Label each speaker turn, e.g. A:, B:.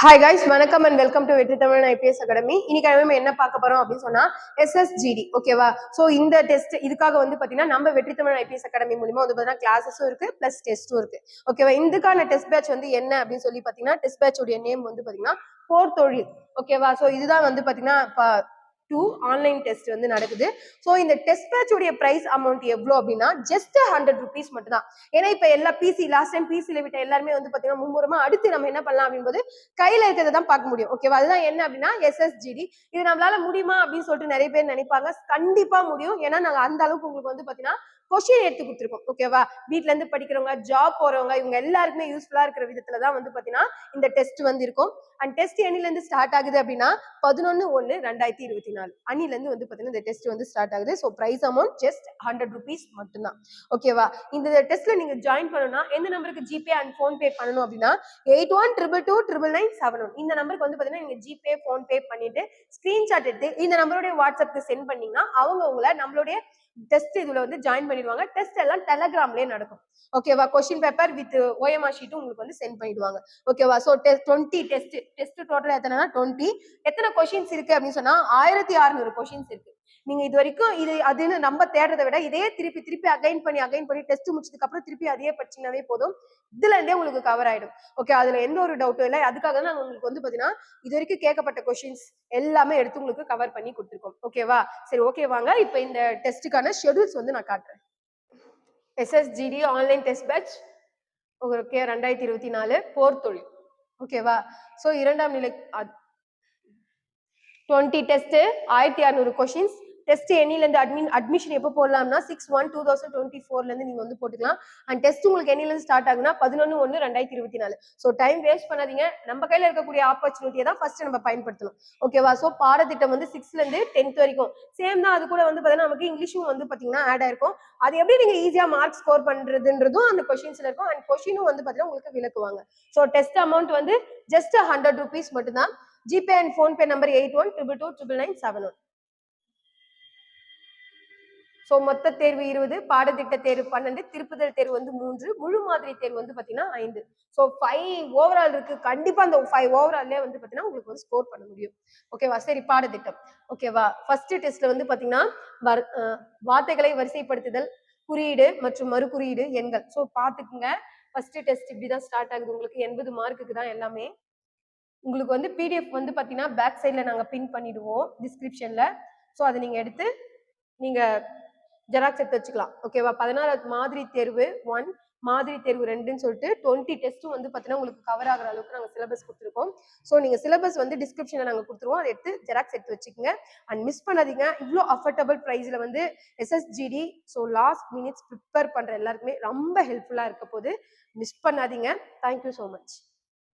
A: Hi guys வணக்கம் and welcome to Vetri Tamil IPS academy இன்னைக்கு நம்ம என்ன பார்க்க போறோம் அப்படின்னு சொன்னா எஸ்எஸ்ஜிடி ஓகேவா சோ இந்த டெஸ்ட் இதுக்காக வந்து பாத்தீங்கன்னா நம்ம வெற்றி தமிழ் ஐபிஎஸ் அகாடமி மூலியமா வந்து பாத்தீங்கன்னா கிளாஸஸும் இருக்கு பிளஸ் டெஸ்ட்டும் இருக்கு. ஓகேவா இதுக்கான டெஸ்ட் பேட்ச் வந்து என்ன அப்படின்னு சொல்லி பாத்தீங்கன்னா டெஸ்ட் பேட்ச் உடைய நேம் வந்து பாத்தீங்கன்னா போர் தொழில் ஓகேவா சோ இதுதான் வந்து பாத்தீங்கன்னா டூ ஆன்லைன் டெஸ்ட் வந்து நடக்குது. ஸோ இந்த டெஸ்ட் பேட்ச் உடைய பிரைஸ் அமௌண்ட் எவ்வளோ அப்படின்னா ஜஸ்ட் ஹண்ட்ரட் ருபீஸ் மட்டும் தான் ஏன்னா இப்போ எல்லா பிசி லாஸ்ட் டைம் பிசியில் விட்ட எல்லாருமே வந்து பார்த்தீங்கன்னா மும்முரமா அடுத்து நம்ம என்ன பண்ணலாம் அப்படின்போது கையில் இருக்கிறத தான் பார்க்க முடியும். ஓகேவா அதுதான் என்ன அப்படின்னா எஸ்எஸ்ஜிடி இது நம்மளால முடியுமா அப்படின்னு சொல்லிட்டு நிறைய பேர் நினைப்பாங்க. கண்டிப்பாக முடியும். ஏன்னா நாங்கள் அந்த அளவுக்கு உங்களுக்கு வந்து பார்த்தீங்கன்னா கொஷின் எடுத்து கொடுத்துருக்கோம். ஓகேவா வீட்ல இருந்து படிக்கிறவங்க ஜாப் போறவங்க இவங்க எல்லாருக்குமே யூஸ்ஃபுல்லா இருக்கிற விதத்துல தான் வந்து பாத்தீங்கன்னா இந்த டெஸ்ட் வந்து இருக்கும் அண்ட் டெஸ்ட் எண்ணில இருந்து ஸ்டார்ட் ஆகுது அப்படின்னா பதினொன்னு ஒன்னு ரெண்டாயிரத்தி இருபத்தி நாலு. அணில இருந்து வந்து பாத்தீங்கன்னா இந்த டெஸ்ட் வந்து ஸ்டார்ட் ஆகுது. So price amount just hundred rupees மட்டும்தான். ஓகேவா இந்த டெஸ்ட்ல நீங்க ஜாயின் பண்ணணும்னா எந்த நம்பருக்கு ஜிபே அண்ட் ஃபோன் பே பண்ணணும் அப்படின்னா eight one triple two triple nine seven one இந்த நம்பருக்கு வந்து பாத்தீங்கன்னா நீங்க ஜிபே ஃபோன்பே பண்ணிட்டு ஸ்கிரீன்ஷாட் எடுத்து இந்த நம்பருடைய வாட்ஸ்அப்க்கு சென்ட் பண்ணீங்கன்னா அவங்க உங்களை நம்மளுடைய டெஸ்ட் இதுல வந்து ஜாயின் பண்ணிடுவாங்க. டெஸ்ட் எல்லாம் டெலகிராம்லயே நடக்கும். ஓகேவா கொஸ்டின் பேப்பர் வித் ஓஎம்ஆர் ஷீட்டும் உங்களுக்கு வந்து சென்ட் பண்ணிடுவாங்க. ஓகேவா so test twenty test test total எத்தனைனா twenty எத்தனை கொஸ்டின்ஸ் இருக்கு அப்படின்னு சொன்னா ஆயிரத்தி அறுநூறு கொஸ்டின்ஸ் இருக்கு. நீங்க இது வரைக்கும் இது அதுன்னு நம்ம தேடுறதை விட இதே திருப்பி திருப்பி அகைன் பண்ணி அகைன் பண்ணி டெஸ்ட் முடிச்சதுக்கு அப்புறம் திருப்பி அதே படிச்சீங்கன்னாவே போதும். இதுல இருந்தே உங்களுக்கு கவர் ஆயிடும். ஓகே அதுல எந்த ஒரு டவுட்டும் இல்லை. அதுக்காக தான் நாங்க உங்களுக்கு வந்து பாத்தீங்கன்னா இது வரைக்கும் கேட்கப்பட்ட கொஸ்டின்ஸ் எல்லாமே எடுத்து உங்களுக்கு கவர் பண்ணி கொடுத்துருக்கோம். ஓகேவா சரி ஓகே வாங்க. இப்போ இந்த டெஸ்ட்டுக்கான ஷெடியூல்ஸ் வந்து நான் காட்டுறேன். SSGD online test batch okay ரெண்டாயிரத்தி இருபத்தி நாலு போர் தொழில் ஓகேவா ஸோ இரண்டாம் நிலை டுவெண்ட்டி டெஸ்ட் ஆயிரத்தி அறுநூறு கொஷின்ஸ் டெஸ்ட் எண்ணிலேருந்து அட்மின் அட்மிஷன் எப்போ போடலாம்னா six one two thousand twenty ஃபோர்லேருந்து நீங்கள் வந்து போட்டுக்கலாம். அண்ட் டெஸ்ட் உங்களுக்கு எண்ணிலேருந்து ஸ்டார்ட் ஆகுனா பதினொன்று ஒன்று ரெண்டாயிரத்தி இருபத்தி நாலு. ஸோ டைம் வேஸ்ட் பண்ணாதீங்க. நம்ம கையில் இருக்கக்கூடிய ஆப்பர்ச்சுனிட்டியை தான் ஃபர்ஸ்ட் நம்ம பயன்படுத்தணும். ஓகேவா ஸோ பாடத்திட்டம் வந்து சிக்ஸ்லேருந்து டென்த் வரைக்கும். சேம் தான் அது கூட வந்து பார்த்தீங்கன்னா நமக்கு இங்கிலீஷும் வந்து பார்த்தீங்கன்னா ஆட் ஆயிருக்கும். அது எப்படி நீங்கள் ஈஸியாக மார்க் ஸ்கோர் பண்ணுறதுன்றதும் அந்த கொஷின்ஸில் இருக்கும். அண்ட் கொஷினும் வந்து பார்த்தீங்கன்னா உங்களுக்கு விளக்குவாங்க. ஸோ டெஸ்ட் அமௌண்ட் வந்து ஜஸ்ட் ஹண்ட்ரட் ருபீஸ் மட்டும்தான். GPay and PhonePe number eight one triple two triple nine seven one. So மொத்த தேர்வு இருபது பாடத்திட்ட தேர்வு பன்னெண்டு திருப்புதல் தேர்வு வந்து மூன்று முழு மாதிரி தேர்வு வந்து பார்த்தீங்கன்னா ஐந்து. ஸோ ஃபைவ் ஓவரால் இருக்கு. கண்டிப்பா அந்த ஃபைவ் ஓவரால்லே வந்து பார்த்தீங்கன்னா உங்களுக்கு வந்து ஸ்கோர் பண்ண முடியும். ஓகேவா சரி பாடத்திட்டம். ஓகேவா ஃபர்ஸ்ட் டெஸ்ட்ல வந்து பார்த்தீங்கன்னா வார்த்தைகளை வரிசைப்படுத்துதல் குறியீடு மற்றும் மறு குறியீடு எண்கள். ஸோ பார்த்துக்குங்க ஃபர்ஸ்ட் டெஸ்ட் இப்படி தான் ஸ்டார்ட் ஆகுது. உங்களுக்கு எண்பது மார்க்குக்கு தான் எல்லாமே உங்களுக்கு வந்து பிடிஎஃப் வந்து பார்த்தீங்கன்னா பேக் சைடில் நாங்கள் பின் பண்ணிடுவோம் டிஸ்கிரிப்ஷனில் ஸோ அதை நீங்கள் எடுத்து நீங்கள் ஜெராக்ஸ் எடுத்து வச்சுக்கலாம். ஓகேவா பதினாறாவது மாதிரி தேர்வு ஒன் மாதிரி தேர்வு ரெண்டுன்னு சொல்லிட்டு டுவெண்ட்டி டெஸ்ட்டும் வந்து பார்த்தீங்கன்னா உங்களுக்கு கவர் ஆகிற அளவுக்கு நாங்கள் சிலபஸ் கொடுத்துருக்கோம். ஸோ நீங்கள் சிலபஸ் வந்து டிஸ்கிரிப்ஷனில் நாங்கள் கொடுத்துருவோம். அதை எடுத்து ஜெராக்ஸ் எடுத்து வச்சுக்கோங்க. அண்ட் மிஸ் பண்ணாதீங்க. இவ்வளோ அஃபர்டபுள் ப்ரைஸில் வந்து SSGD so last minutes prepare பண்ணுற எல்லாருக்குமே ரொம்ப ஹெல்ப்ஃபுல்லாக இருக்க போது மிஸ் பண்ணாதீங்க. Thank you so much